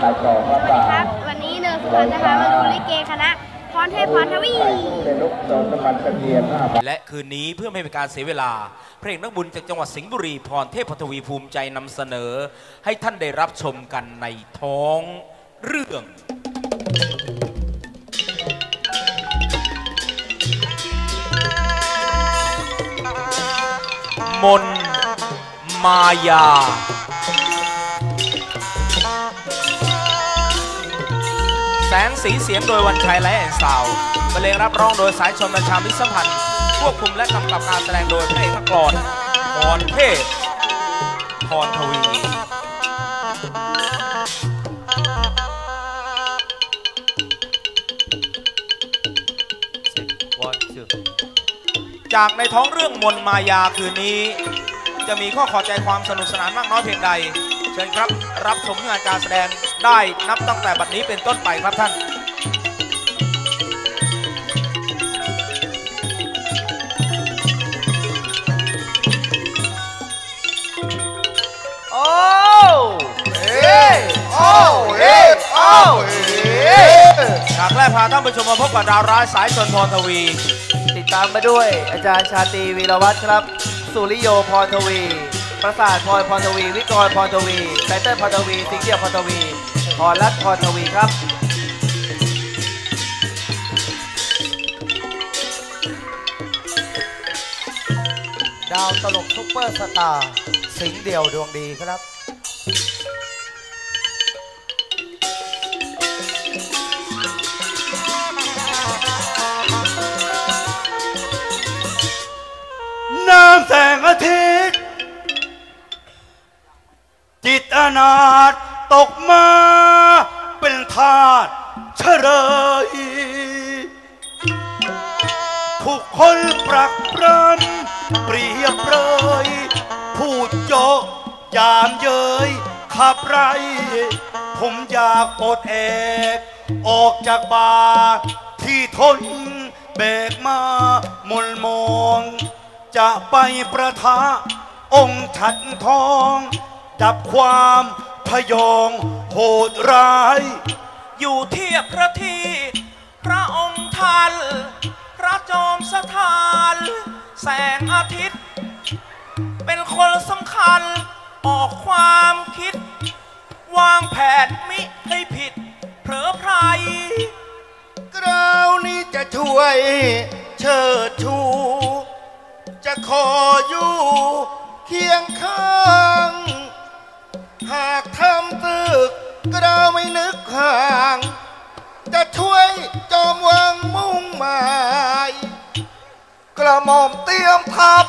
สวัสดีครับ วันนี้เนิร์สุพรรณจะพามาดูลิเกคณะพรเทพพรทวีเป็นลูกโดนน้ำมันกระเทียมห้าบาทและคืนนี้เพื่อไม่เป็นการเสียเวลา เพลงนักบุญจากจังหวัดสิงห์บุรีพรเทพพทวีภูมิใจนำเสนอ ให้ท่านได้รับชมกันในท้องเรื่องมนมายา แสงสีเสียงโดยวันชัยและแอนซาวบรรเลงรับร้องโดยสายชนประชามิสัมพันธ์ควบคุมและกำกับการแสดงโดยพระเอกนักกลอนพรเทพพรทวีจากในท้องเรื่องมนมายาคืนนี้ จะมีข้อขอใจความสนุกสนานมากน้อยเพียงใด เชิญครับรับชมงานการแสดง ได้นับตั้งแต่บัดนี้เป็นต้นไปครับท่านโอ้เฮ้โอ้เฮ้โอ้เฮ้ฉากแรกพาท่านผู้ชมมาพบกับดาวร้ายสายชนพรทวี ติดตามมาด้วยอาจารย์ชาตรีวีรวัตรครับ สุริโยพรทวีประสาทพรพรทวี วิกรพรทวีไตเติ้ลพรทวี สิงเดียพรทวี พรรัตน์พรทวีครับดาวตลกซุปเปอร์สตาร์สิงเดียวดวงดีครับ น้ำแสงอาทิตย์ จิตอนาถตกมาาสเฉลยทุกคนปรักปรำเปรียบเลย พูดโยกยามเย้ยขับไร ผมอยากปลดแอก ออกจากบาที่ทนแบกมามนมอง จะไปประทะองค์ฉัดทอง ดับความพยองโหดร้าย อยู่เทียบพระที่ พระองค์ท่านพระจอมสถาน แสงอาทิตย์ เป็นคนสำคัญ ออกความคิด วางแผนมิให้ผิด เผลอไพรกราวนี้จะช่วยเชิดชู จะขออยู่เคียงข้าง หากทำตึก กราไม่นึกห่าง จะช่วยจอมวังมุ่งหมาย กระหม่อมเตรียมทัพ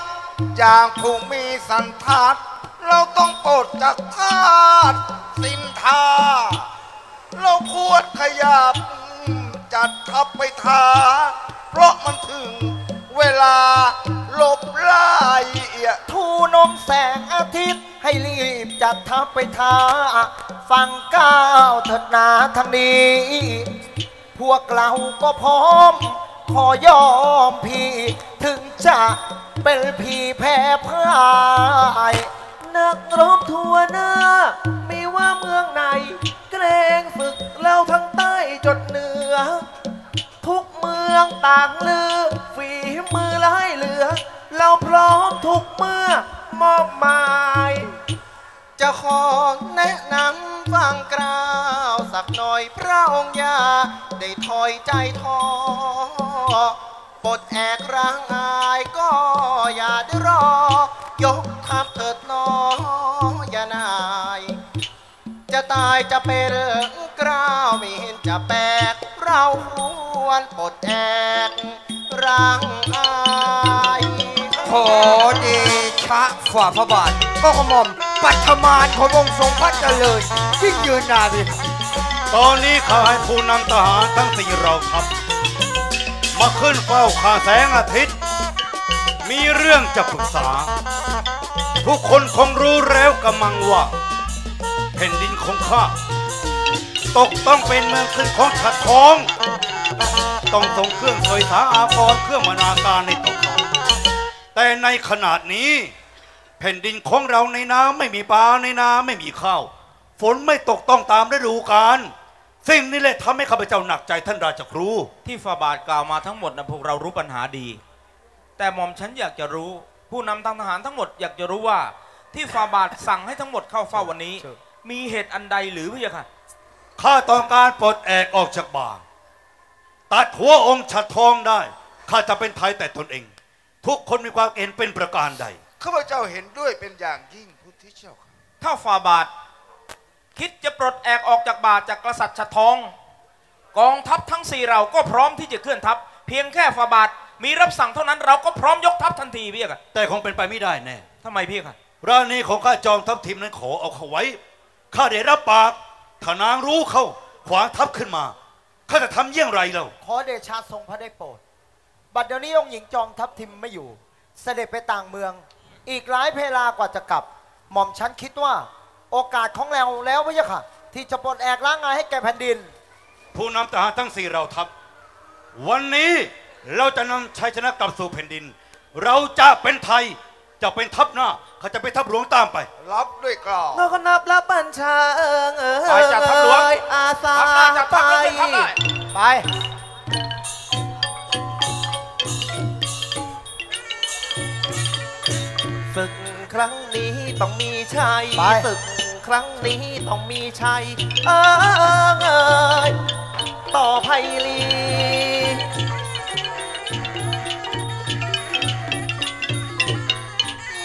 จากผู้มีสันทัดเราต้องปลดจากทาสสินทา เราควรขยับจัดทัพไปท้าเพราะมันถึง เวลาหลบไล่ทูนมแสงอาทิตย์ ให้รีบจัดทัพไปท้า ฟังก้าวเถิดนาทางนี้ พวกเราก็พร้อม ขอยอมพี่ ถึงจะเป็นพี่แพ้พ่าย นักรบทั่วหน้า ไม่ว่าเมืองไหน ใจท้อปลดแอกร่างอายก็อย่าได้รอ ยกทัพเถิดน้ออย่านาย จะตายจะเป็นกล้าวไม่เห็นจะแปลก เราควรปลดแอกร่างอายขอเดชะฝ่าพระบาท ก็กระหม่อมปัทมานขององค์ทรงพระเจริญยิ่งยืนนานเลย ตอนนี้ข้าให้ผู้นำทหารทั้งสี่เราทัพมาขึ้นเฝ้าข้าแสงอาทิตย์ มีเรื่องจะปรึกษา ทุกคนคงรู้แล้วกำมังว่า แผ่นดินของข้า ตกต้องเป็นเมืองขึ้นของฉัดทอง ต้องส่งเครื่องสวยสาอาภรณ์เครื่องมนาการในตกเขาแต่ในขนาดนี้ แผ่นดินของเราในน้ำไม่มีปลาในน้ำไม่มีข้าวฝนไม่ตกต้องตามฤดูกาล สิ่งนี้แหละทำให้ข้าพเจ้าหนักใจท่านราชครู ที่ฟาบาทกล่าวมาทั้งหมดนะพวกเรารู้ปัญหาดี แต่หม่อมฉันอยากจะรู้ ผู้นำทางทหารทั้งหมดอยากจะรู้ว่า ที่ฟาบาทสั่งให้ทั้งหมดเข้าเฝ้าวันนี้ มีเหตุอันใดหรือพะยะค่ะข้าต้องการปลดแอกออกจากบ่าตัดหัวองค์ฉัดทองได้ข้าจะเป็นไทยแต่ตนเอง ทุกคนมีความเห็นเป็นประการใดข้าพเจ้าเห็นด้วยเป็นอย่างยิ่งพุทธเจ้าค่ะถ้าฟาบาท คิดจะปลดแอกออกจากบาทจากกษัตริย์ชัดทอง กองทัพทั้งสี่เราก็พร้อมที่จะเคลื่อนทัพ เพียงแค่ฟาบาทมีรับสั่งเท่านั้นเราก็พร้อมยกทัพทันทีพี่ค่ะแต่คงเป็นไปไม่ได้แน่ทำไมพี่ค่ะร้านนี้ของข้าจอมทัพทีมนั้นขอเอาเขาไว้ข้าได้รับปากถ้านางรู้เข้าขวางทัพขึ้นมาข้าจะทำเยี่ยงไรเล่าขอเดชะทรงพระได้โปรดบัดเดี๋ยวนี้องค์หญิงจอมทัพทิมไม่อยู่ เสด็จไปต่างเมือง อีกหลายเพลากว่าจะกลับ หม่อมฉันคิดว่า โอกาสของเราแล้วพะยะค่ะ ที่จะปลดแอกล้างงานให้แก่แผ่นดิน ผู้นำทหารทั้งสี่เราทัพ วันนี้เราจะนำชัยชนะกลับสู่แผ่นดิน เราจะเป็นไทยจะเป็นทัพหน้าข้าจะเป็นทัพหลวงตามไป รับด้วยกล่าวเราก็นับรับบัญชาเอิงเอไปจัดทัพหลวงอาสาทัพหน้าจัดไปทัพแล้วขึ้นทัพได้ไปศึกครั้งนี้ต้องมี ชัยไป ศึกครั้งนี้ต้องมีชัย เออเอยต่อไพลี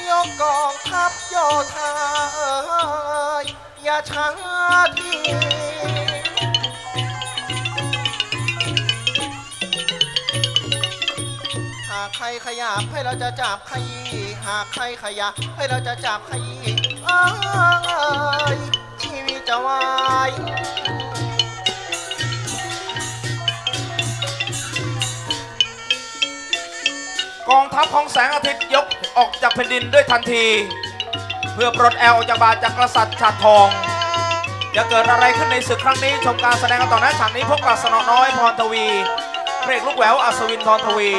ยกกองทัพโยธาเอยอย่าช้าทีหากใครขยับให้เราจะจับขยี้หากใครขยับให้เราจะจับขยี้ เอ้ยชีวิตจะวายกองทัพของแสงอาทิตย์ยกออกจากแผ่นดินด้วยทันที เพื่อปลดแอลจากบาจากกษัตริย์ชาติทองจะเกิดอะไรขึ้นในศึกครั้งนี้ ชมการแสดงกันต่อนะฉากนี้พบกับสนอน้อยพรทวีเพลงลูกแหววอัศวินพรทวี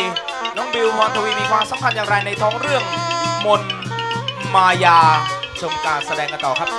น้องบิวพรทวีมีความสำคัญอย่างไรในท้องเรื่องมนมายา ชมการแสดงกันต่อครับ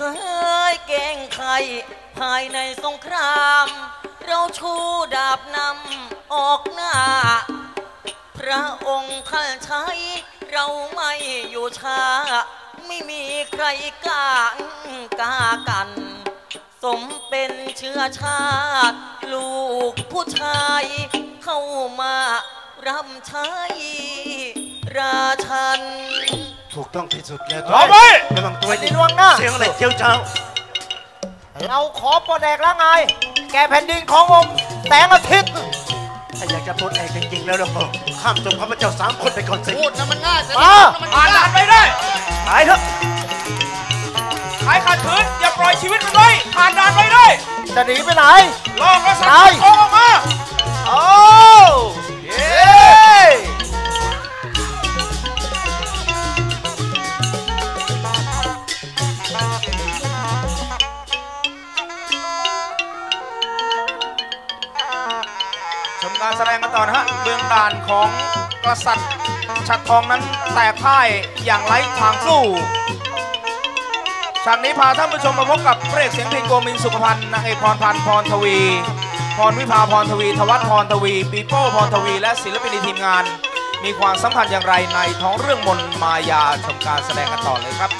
เคยเก่งใคร ภายในสงคราม เราชูดาบนำออกหน้า พระองค์ท่านใช้ เราไม่อยู่ช้า ไม่มีใครกล้ากล้ากัน สมเป็นเชื้อชาติ ลูกผู้ชาย เข้ามาร่ำใช้ราชัน ถูกต้องที่สุดแล้วเอาไว้ระวังตัวในดีดวงหน้า เสียงอะไรเจ้าเจ้า เราขอปลดแอกล้างงานแก่แผ่นดินขององค์แสงอาทิตย์ ถ้าอยากจะปลดแอกจริงๆแล้วเราข้ามจงพระเจ้าสามคนไปก่อนสิพูดนะมันง่ายมาผ่านด่านไปได้ตายเถอะใครขัดขืนอย่าปล่อยชีวิตมันไว้ผ่านด่านไปได้จะหนีไปไหนลองกษัตริได้ย์ทองออกมาโอ้ กษัตริย์ชัดทองนั้นแตกพ่ายอย่างไร้ทางสู้ฉากนี้พาท่านผู้ชมมาพบกับพระเอกเสียงเพลงโกมินสุขพันธ์นางเอกพรพันธ์พรทวี พรวิภาพรทวีทวัฒพรทวีปีโป้พรทวี และศิลปินในทีมงาน มีความสัมพันธ์อย่างไรในท้องเรื่องมนต์มายาชมการแสดงกันต่อเลยครับ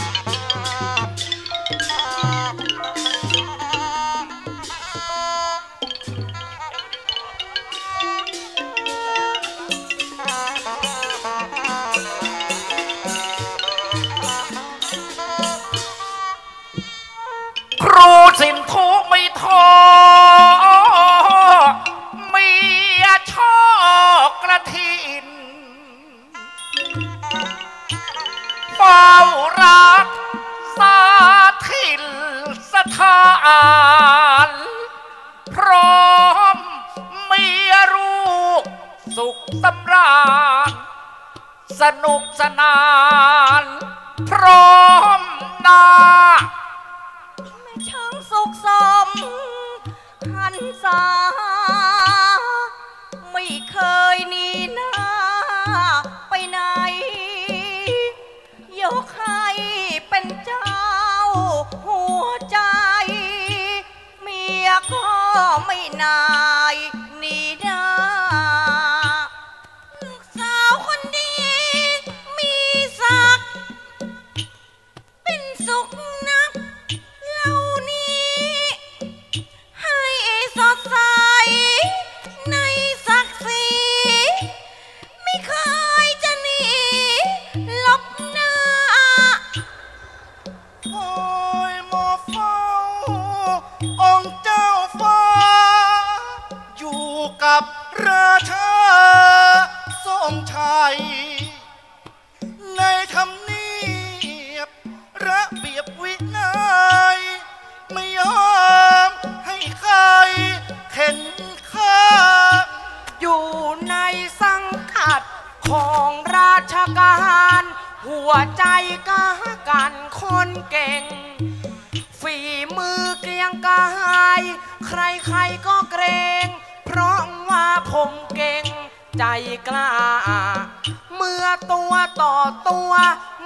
ตัวต่อตัว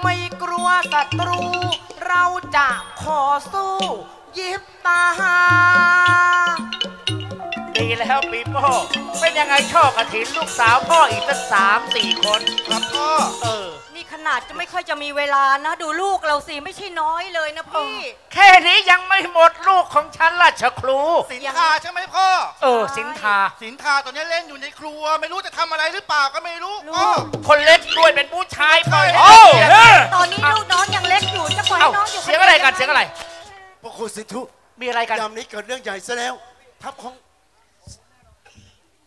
ไม่กลัวศัตรู เราจะขอสู้ ยิบตา ดีแล้วปีโป้เป็นยังไงช่อกระถินลูกสาวพ่ออีกตั้งสามสี่คน ครับพ่อ เออ นี่ขนาดจะไม่ค่อยจะมีเวลานะ ดูลูกเราสิไม่ใช่น้อยเลยนะพี่ แค่นี้ยังไม่หมดลูกของฉันราชครู สินทาใช่ไหมพ่อ เออ สินทา สินทาตอนนี้เล่นอยู่ในครัว ไม่รู้จะทำอะไรหรือเปล่าก็ไม่รู้พ่อคนเล็กด้วยเป็นผู้ชายปล่อยโอ้เฮ้ยตอนนี้ลูกน้องยังเล็กอยู่จะปล่อยเอ้าให้น้องอยู่เสียงอะไรกันเสียงอะไรพวกคุณสิทุมีอะไรกันยามนี้เกิดเรื่องใหญ่ซะแล้วทัพของ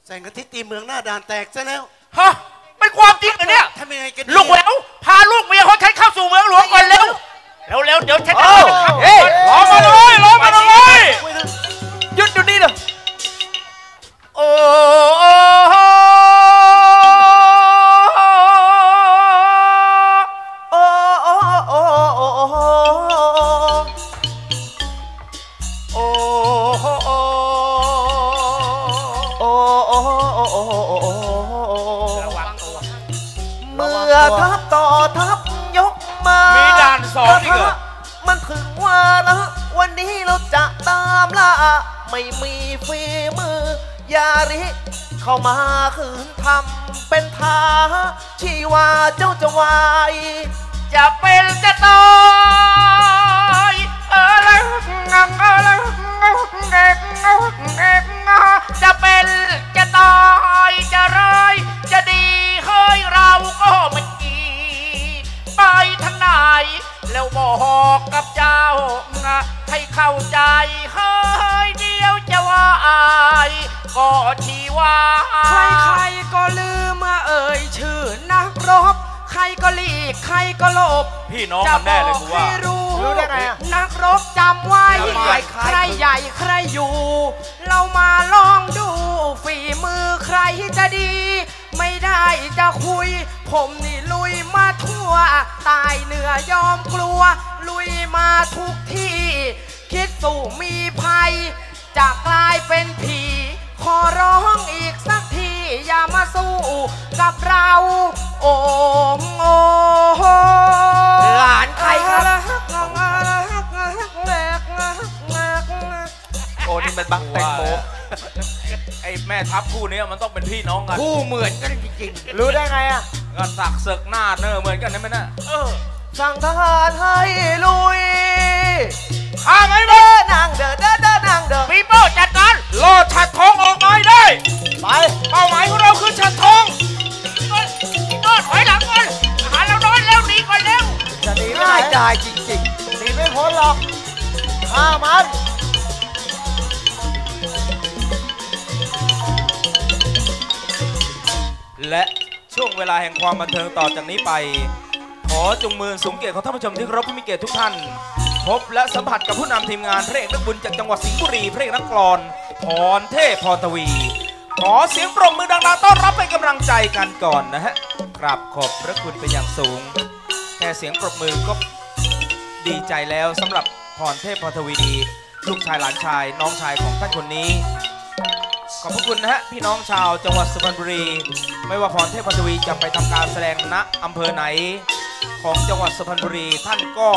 แสงอาทิตย์ตีเมืองหน้าด่านแตกซะแล้วฮะ เป็นความจริงเหรอเนี่ยทำยังไงกันดีลูกแหววพาลูกเมียของฉันเข้าสู่เมืองหลวงก่อนเร็วเร็วเร็วๆเดี๋ยวฉันจะเอ้าเข้าเฮ้ยรอมาเลยรอมาเลยช่วยนะหยุดเดี๋ยวนี้เลยโอ้โอ้ ใครก็หลบ พี่น้องกันแน่เลยกูว่าจะบอกให้รู้รู้ได้ไงอะ นักรบจำไว้ทำไม ใครใหญ่ใครอยู่ เรามาลองดูฝีมือใครจะดี ไม่ได้จะคุย ผมนี่ลุยมาทั่ว ตายเหนือยอมกลัว ลุยมาทุกที่ คิดสู่มีภัย จะกลายเป็นผี ขอร้องอีกสักที อย่ามาสู้กับเรา โอ้โอ้หลานใครครับโอ้นี่มันบังแตงโมไอ้แม่ทัพคู่เนี้ยมันต้องเป็นพี่น้องกันคู่เหมือนกันจริงรู้ได้ไงอะก็สักเสกหน้าเนอเหมือนกันนะแม่น่ะเออสั่งทหารให้ลุยข้าไงเดิมึงนนางเดินเดินเดินนางเดินปีโป้จัดการโลดฉัด ดายจริงหนีไม่พ้นหรอกฆ่ามัน และช่วงเวลาแห่งความบันเทิงต่อจากนี้ไป ขอจงมือสูงเกียรติของท่านผู้ชมที่เคารพผู้มีเกียรติทุกท่าน พบและสัมผัสกับผู้นำทีมงานพระเอกนักบุญจากจังหวัดสิงห์บุรีพระเอกนักกลอนพรเทพพรทวี ขอเสียงปรบมือดังๆต้อนรับเป็นกำลังใจกันก่อนนะฮะกราบขอบพระคุณเป็นอย่างสูง แค่เสียงปรบมือก็ ดีใจแล้วสำหรับพรเทพพรทวีลูกชายหลานชาย น้องชายของท่านคนนี้ ขอบพระคุณนะฮะพี่น้องชาวจังหวัดสุพรรณบุรี ไม่ว่าพรเทพพัทวีจะไปทำการแสดงณอำเภอไหน ของจังหวัดสุพรรณบุรี ท่านก็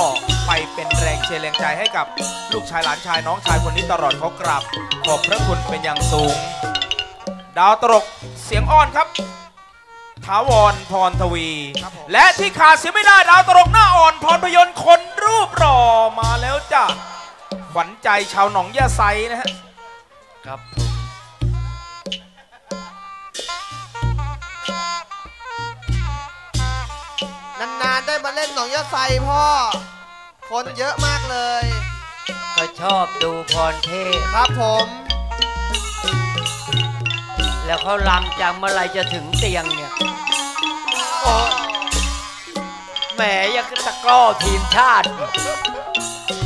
ไปเป็นแรงเชียร์แรงใจให้กับลูกชายหลานชายน้องชายคนนี้ตลอดเขากราบขอบพระคุณเป็นอย่างสูง ดาวตลกเสียงอ่อนครับถาวรพรทวี และที่ขาดเสียไม่ได้ดาวตลกหน้าอ่อนพรพยนต์คน รูปหล่อมาแล้วจ้ะขวัญใจชาวหนองยาไซนะฮะครับผมนานๆได้มาเล่นหนองยะไซพ่อ คนเยอะมากเลย ก็ชอบดูพรเทพครับผม แล้วเขาลำจากเมื่อไหรจะถึงเตียงเนี่ย แหมยังกบตะกร้อทีมชาติ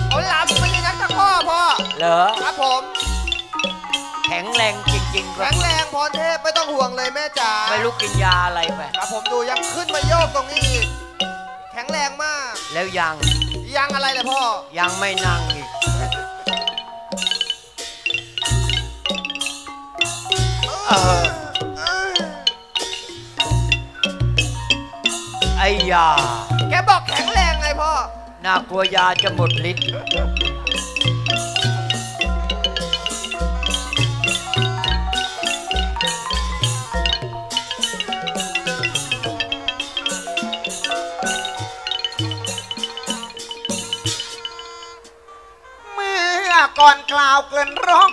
เขาลำไม่ใช่นักตะกร้อพ่อ เหรอ ครับผม แข็งแรงจริงๆครัแข็บงแรงพรเทพไม่ต้องห่วงเลยแม่จ๋าไม่รู้กินยาอะไรไป ครับผมดูยังขึ้นมาโยกตรงนี้อีก แข็งแรงมาก แล้วยังยังอะไรเลยพ่อ ยังไม่นั่งอีก เออ ไอ้ยา แกบอกแข็งแรงไงพ่อ น่ากลัวยาจะหมดฤทธิ์เมื่อก่อนกล่าวเกลินร้อง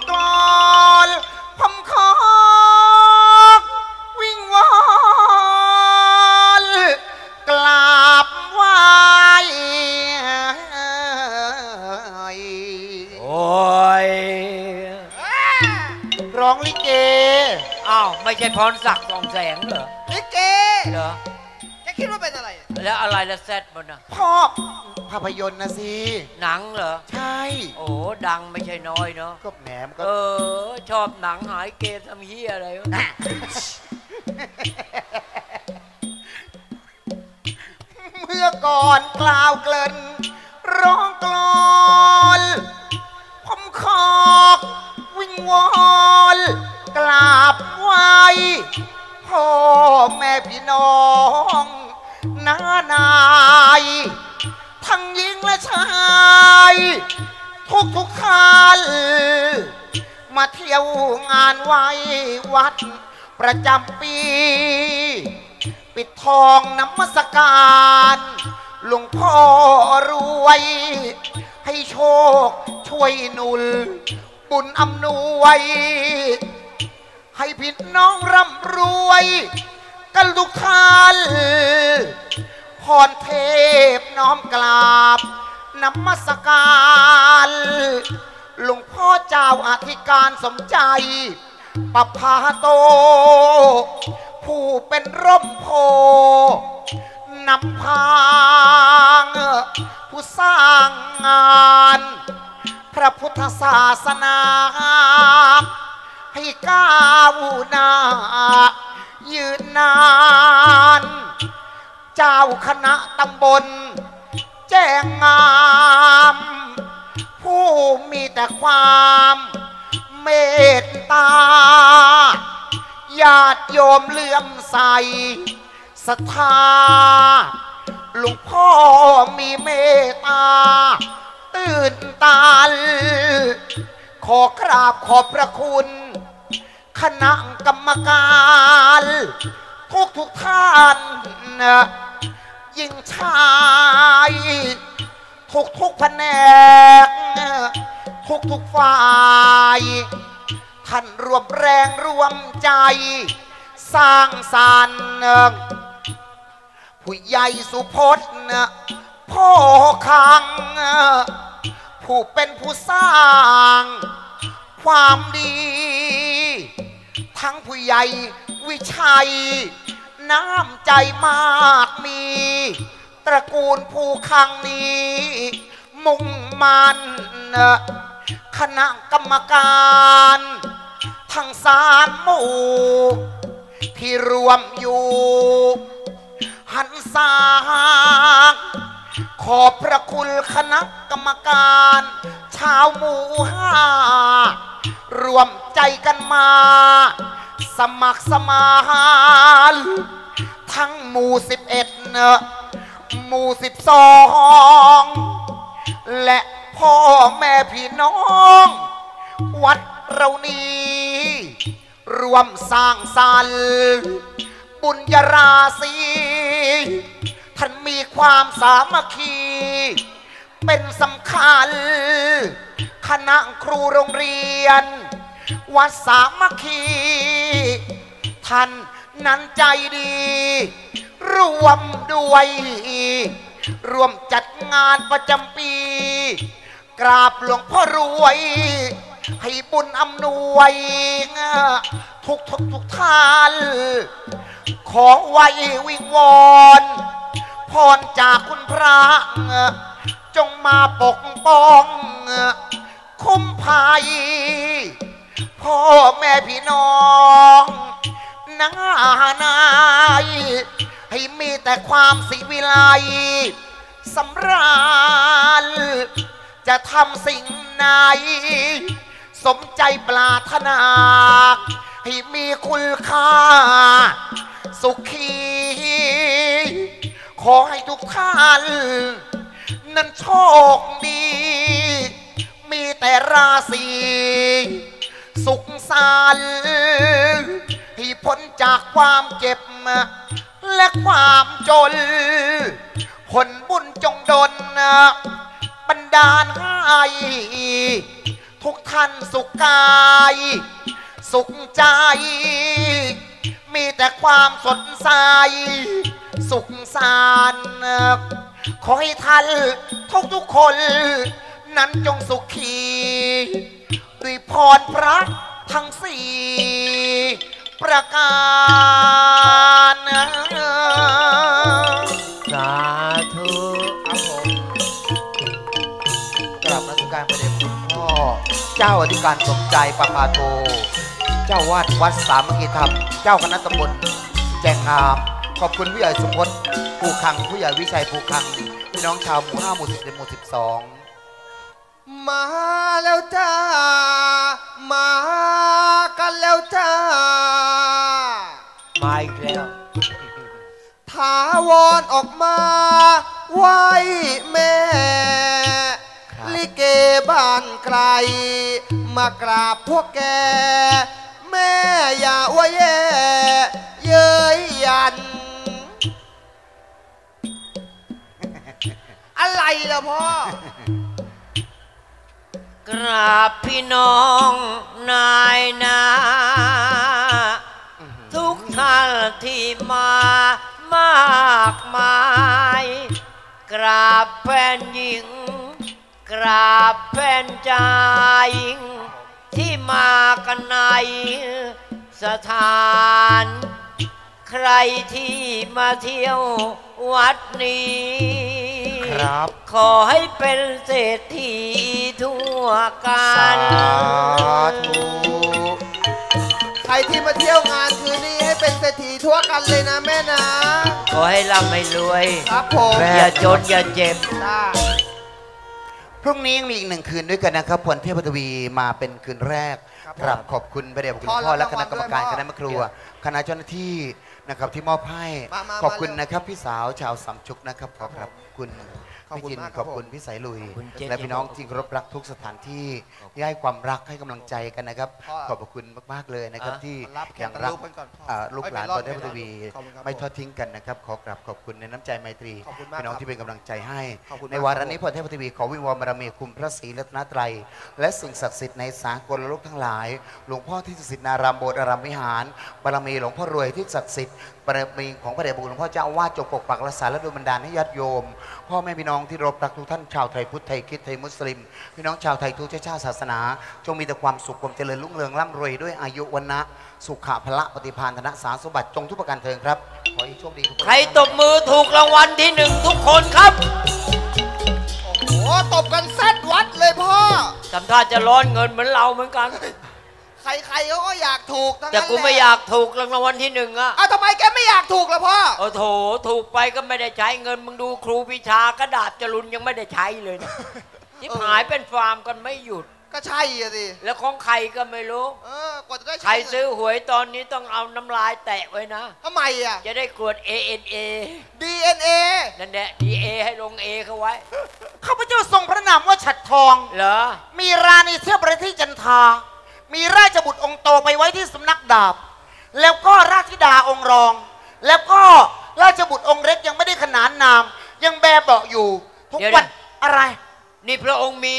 ร้องลิเก อ้าว ไม่ใช่พรศักดิ์สองแสงเหรอลิเกเหรอแกคิดว่าเป็นอะไร แล้วอะไรละแซดมันอะพ่อภาพยนตร์นะสิ หนังเหรอ ใช่ โอ้ดังไม่ใช่น้อยเนาะก็แหนมก็เออ ชอบหนังหายเกมทำเฮียอะไรวะเมื่อก่อนกล่าวเกลินร้องกลอนผมขอวิง วอนกราบไหวพ่อแม่พี่น้องน้านาย ทั้งหญิงและชาย ทุกทุกๆท่านมาเที่ยวงานไหว้วัดประจำปี ปิดทองน้ำมศการหลวงพ่อรวย ให้โชคช่วยหนุน บุญอำนวย ให้พี่น้องร่ำรวย กันทุกท่านพรเทพน้อมกราบนมัสการหลวงพ่อเจ้าอธิการสมใจปภาโต ผู้เป็นร่มโพนำพางผู้สร้างงาน พระพุทธศาสนา ให้ก้าวหน้า ยืนนาน เจ้าคณะตำบล แจ้งงาม ผู้มีแต่ความเมตตาญาติโยมเลื่อมใสศรัทธาหลวงพ่อมีเมตตา ตื่นตาล ขอกราบขอบพระคุณ คณะกรรมการทุกทุกท่านยิ่งชายทุกทุกแผนก ทุกทุกฝ่าย ท่านรวมแรงรวมใจ สร้างสรรค์ผู้ใหญ่สุพจน์พ่อคัง ผู้เป็นผู้สร้าง ความดี ทั้งผู้ใหญ่วิชัย น้ำใจมากมี ตระกูลผู้คังนี้ มุ่งมันคณะกรรมการทั้งสารหมู่ที่รวมอยู่ หันสาง อบพระคุณคณะกรรมการ ชาวหมู่ห้ารวมใจกันมา สมัครสมานทั้งหมู่สิบเอ็ดเนอะหมู่สิบสองและพ่อแม่พี่น้อง วัดเรานี้รวมสร้างสรรค์บุญญาราศี ท่านมีความสามัคคี เป็นสำคัญ คณะครูโรงเรียน วัดสามัคคี ท่านนั้นใจดีรวมด้วยรวมจัดงานประจำปี กราบหลวงพ่อรวย ให้บุญอำนวย ทุกทุกทุกท่านขอไว้วิงวอน พรจากคุณพระ จงมาปกป้อง คุ้มภัย พ่อแม่พี่น้องนานายให้มีแต่ความสิวิไลสำราญ จะทำสิ่งไหน สมใจปรารถนา ให้มีคุณค่า สุขี ขอให้ทุกท่าน นั้นโชคดี มีแต่ราศีสุขสันต์ให้พ้นจากความเจ็บ และความจน ผลบุญจงดลบันดาลให้ทุกท่านสุขกาย สุขใจ มีแต่ความสดใส สุขสันต์ขอให้ท่านทุกทุกคน นั้นจงสุขีด้วยพรพระทั้งสี่ประการสาธุครับผมกราบมัสการพระเดชคุณพ่อ เจ้าอธิการสมใจปปาโทเจ้าวาดวัดสามัคคีธรรม เจ้าคณะตำบลแจงงาม ขอบคุณผู้ใหญ่สมพศภูคัง ผู้ใหญ่วิชัยภูคังพี่น้องชาวหมู่ห้าหมู่สิบเอ็ดหมู่สิบสองมาแล้วจ้า มากันแล้วจ้า มาอีกแล้วถาวรออกมาไหว้แม่ครับลิเกบ้านไกล มากราบพวกแก แม่อย่าว่าแย่ อะไรล่ะพ่อ กราบพี่น้องนายนา ทุกท่านที่มามากมาย กราบแฟนหญิง กราบแฟนชายที่มากันในสถาน ใครที่มาเที่ยววัดนี้ ครับ ขอให้เป็นเศรษฐีทั่วกาสาลธุใครที่มาเที่ยวงานคืนนี้ให้เป็นเศรษฐีทั่วกันเลยนะแม่นะ ขอให้ร่ำให้รวย ครับผมอย่าจนอย่าเจ็บจ้าพรุ่งนี้ยังมีอีกหนึ่งคืนด้วยกันนะครับพลเทพปฐวีมาเป็นคืนแรกกราบขอบคุณพระเดชพระคุณพ่อพ่อและรับคณะกรรมการรางวัลด้วยคณะแม่ครัว คณะเจ้าหน้าที่ นะครับที่มอบให้ มามาขอบคุณมาเร็ว นะครับพี่สาวชาวสามชุกนะครับขอบคุณ ขอบพี่คุณจินมากคขรัอบบผม คุณพี่สายลุยคุณเจ๊และพี่น้องที่เคารพรักทุกสถานที่ที่ให้ความรักให้กำลังใจกันนะครับ พ่อขอบพระคุณมากๆเลยนะครับอะที่มารับแขกยังรักรูปกันก่อนพ่ออ่าลูกหลานไม่ตเป็นอนไรเทพทีวีขอบคุณครับไม่ทอดทิ้งกันนะครับ ขอกราบขอบคุณในน้ำใจไมตรีขอบคุณมากพี่น้องครับที่เป็นกำลังใจให้ ขอบคุณมากในวาระนี้พอเทพทีวีขอวิงวอนบารมีคุณพระศรีรัตนตรัย และสิ่งศักดิ์สิทธิ์ในสากลโลกทั้งหลาย หลวงพ่อที่ศักดิ์สิทธิ์นารามโบสถ์อารามวิหารบารมีหลวงพ่อรวยที่ศักดิ์สิทธิ์ บารมีของพระเดชพระคุณหลวงพ่อเจ้าอาวาสจงปกปักรักษาและดลบันดาลให้ญาติโยม พ่อแม่พี่น้องที่รบรักทุกท่านชาวไทยพุทธไทยคริดไทยมุสลิม พี่น้องชาวไทยทุกเชื้อชาติศาสนา จงมีแต่ความสุขความเจริญรุ่งเรืองร่ำรวยด้วยอายุวันนะสุขะพละปฏิภาณธนสารสมบัติจงทุกประการเทินครับขอให้โชคดีทุกคนใครตบมือถูกรางวัลที่หนึ่งทุกคนครับโอ้ตบกันแซดวัดเลยพ่อทำท่าจะร้อนเงินเหมือนเราเหมือนกัน ใครๆเขาก็อยากถูกทั้งแต่นั้นกูไม่แหละอยากถูกรางวัลที่หนึ่งอะอ้าวทำไมแกไม่อยากถูกล่ะพ่อโอ้โถถูกไปก็ไม่ได้ใช้เงินมึงดูครูพิชากระดาษจรุนยังไม่ได้ใช้เลยนะที่หายเป็นฟาร์มกันไม่หยุดก็ใช่อะสิแล้วของใครก็ไม่รู้เออกว่าจะได้ใครซื้อหวยตอนนี้ต้องเอาน้ำลายแตะไว้นะทำไมอะจะได้กรวด ANA DNA นั่นแหละ DA ให้ลง A เข้าไว้ข้าพเจ้าทรงพระนามว่าฉัดทองเหรอมีราณีเทียบประที่จันทา มีราชบุตรองค์โตไปไว้ที่สำนักดาบ แล้วก็ราชธิดาองค์รอง แล้วก็ราชบุตรองค์เล็กยังไม่ได้ขนานนาม ยังแบเบาะอยู่ ทุกเดี๋ยววันนะ อะไร นี่พระองค์มี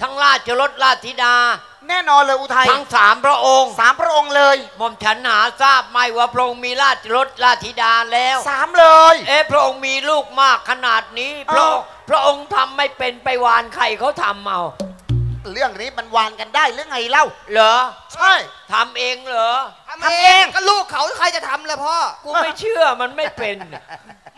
ทั้งราชรถราชธิดา แน่นอนเลยอุทัยทั้งสามพระองค์สามพระองค์เลยหม่อมฉันหาทราบไหมว่าพระองค์มีราชรถราชธิดาแล้ว สามเลย เอ๊ะพระองค์มีลูกมากขนาดนี้ พระองค์พระองค์ทำไม่เป็นไปวานใครเขาทำเอา เรื่องนี้มันวานกันได้หรือไงเล่า เหรอใช่ ทำเองเหรอ ทำเองก็ลูกเขาใครจะทำล่ะพ่อ กูไม่เชื่อมันไม่เป็น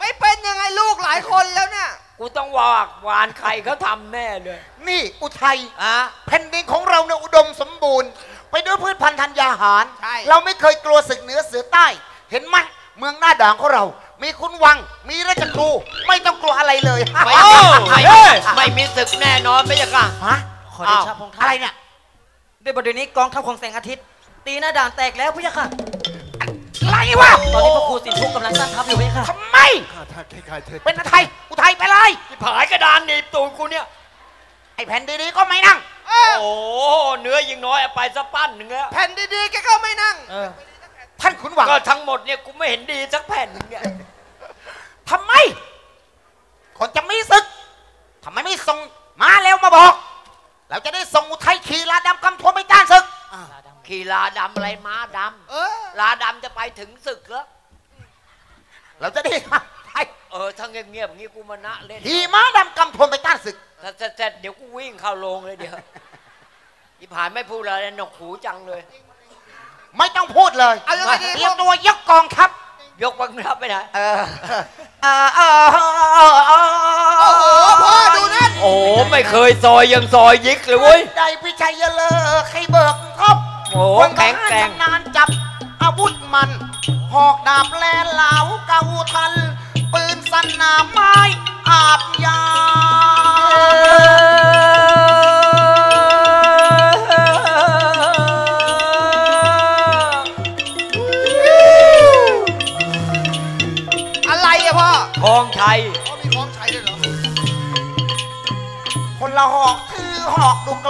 ไม่เป็นยังไงลูกหลายคนแล้วเนี่ยกูต้องวากวานใครเขาทำแน่เลยนี่อุทัยอะแผ่นดินของเราเนี่ยอุดมสมบูรณ์ ไปด้วยพืชพันธุ์ธัญญาหาร ใช่ เราไม่เคยกลัวศึกเหนือเสือใต้ เห็นไหมเมืองหน้าด่างของเรา มีคุณวัง มีราชครู ไม่ต้องกลัวอะไรเลย ไม่โอ้ไม่เฮ้ยไม่มีศึกแน่นอนไม่ใช่กะ ฮะ ขอเดชะพงษ์ท่านอะไรเนี่ยด้วยบทเดี๋ยวนี้กองทัพของแสงอาทิตย์ ตีหน้าด่านแตกแล้วพี่ยะค่ะอะไรวะตอนนี้พระครูสินทุกกำลังตั้งทัพอยู่พี่ยะค่ะทำไมเป็นอะไรอุทัยไปเลยที่ผายกระดานหนีบตูดกูเนี่ยไอ้แผ่นดีๆก็ไม่นั่งเออโอ้เนื้อยิงน้อยเอาไปสะปั้นหนึ่งแล้วแผ่นดีๆแกก็ไม่นั่งเออท่านขุนวังก็ทั้งหมดเนี่ยกูไม่เห็นดีสักแผ่นหนึ่งเนี่ยทำไมคนจะมีศึกทำไมไม่ส่งมาแล้วมาบอก เราจะได้ส่งอุทัยขี่ลาดำกำทวนไปต้านศึก ขี่ลาดำอะไรม้าดเออำลาดำจะไปถึงศึกแล้วเราจะได้ให้เออถ้าเงียบๆอย่างงี้กูมานะเล่นขี่ม้าดำกำทวนไปต้านศึก ถ้าเสร็จเดี๋ยวกูวิ่งเข้าโรงเลยเดี๋ยวที่ผ่านไม่พูดอะไรหนวกหูจังเลย ไม่ต้องพูดเลยเอายังไงดี เตรียมตัวยกกองทัพ ยกบังคับไปไหนเออเออเออเออเออโอ้โหพ่อดูนั่นโอ้ไม่เคยซอยยังซอยยิกเลยเว้ยได้พิชัยเลิกให้เบิกทบโอ้คนแข็งแกร่งชำนาญจับอาวุธมัน หอกดาบแลนเหลาเกาทัน ปืนสันหนาไม้อาบยา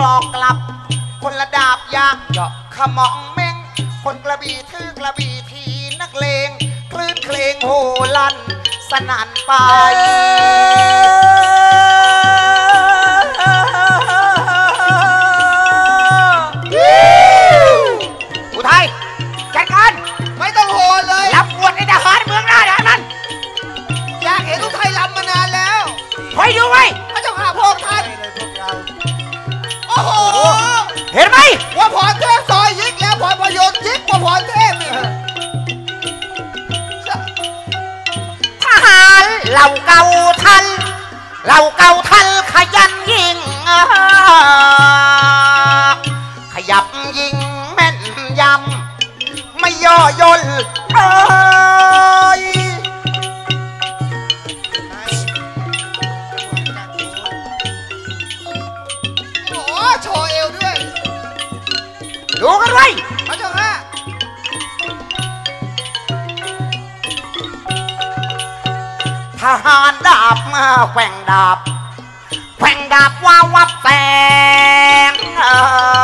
หอกกลอกกลับ คนละดาบยางเจาะขมองเม้งคนกระบี่ถือกระบี่ทีนักเลง คลื่นเคลงโหลันสนั่นไปาราเก่าทัน เราเก่าทันขยันยิง ขยับยิงแม่นยำ ไม่ย่อย่นาบมาแข่งดาบแข่งดาบว่าวับแสงเออ